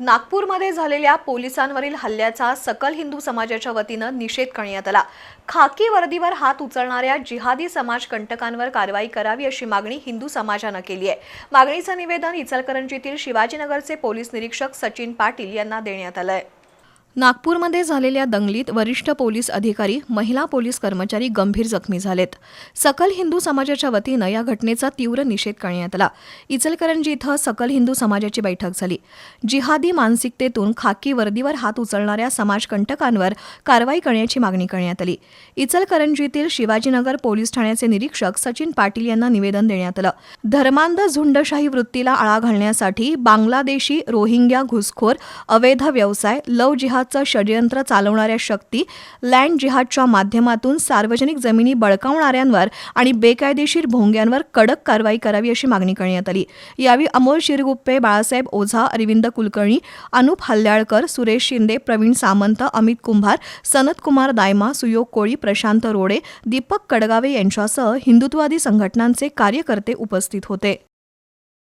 नागपूरमध्ये झालेल्या पोलिसांवरील हल्ल्याचा सकल हिंदू समाजाच्या वतीनं निषेध करण्यात आला. खाकी वर्दीवर हात उचलणाऱ्या जिहादी समाज कंटकांवर कारवाई करावी अशी मागणी हिंदू समाजानं केली आहे. मागणीचं निवेदन इचलकरंजीतील शिवाजीनगरचे पोलीस निरीक्षक सचिन पाटील यांना देण्यात आलं आहे नागपूरमध्ये झालेल्या दंगलीत वरिष्ठ पोलीस अधिकारी महिला पोलीस कर्मचारी गंभीर जखमी झालेत. सकल हिंदू समाजाच्या वतीनं या घटनेचा तीव्र निषेध करण्यात आला. इचलकरंजी इथं सकल हिंदू समाजाची बैठक झाली. जिहादी मानसिकतेतून खाकी वर्दीवर हात उचलणाऱ्या समाजकंटकांवर कारवाई करण्याची मागणी करण्यात आली. इचलकरंजीतील शिवाजीनगर पोलीस ठाण्याचे निरीक्षक सचिन पाटील यांना निवेदन देण्यात आलं. धर्मांध झुंडशाही वृत्तीला आळा घालण्यासाठी बांगलादेशी रोहिंग्या घुसखोर अवैध व्यवसाय लव जिहाद जिहादचं षडयंत्र चालवणाऱ्या शक्ती लँड जिहादच्या माध्यमातून सार्वजनिक जमिनी बळकावणाऱ्यांवर आणि बेकायदेशीर भोंग्यांवर कडक कारवाई करावी अशी मागणी करण्यात आली. यावेळी अमोल शिरगुप्पे बाळासाहेब ओझा अरविंद कुलकर्णी अनुप हल्ल्याळकर सुरेश शिंदे प्रवीण सामंत अमित कुंभार सनतकुमार दायमा सुयोग कोळी प्रशांत रोडे दीपक कडगावे यांच्यासह हिंदुत्ववादी संघटनांचे कार्यकर्ते उपस्थित होते.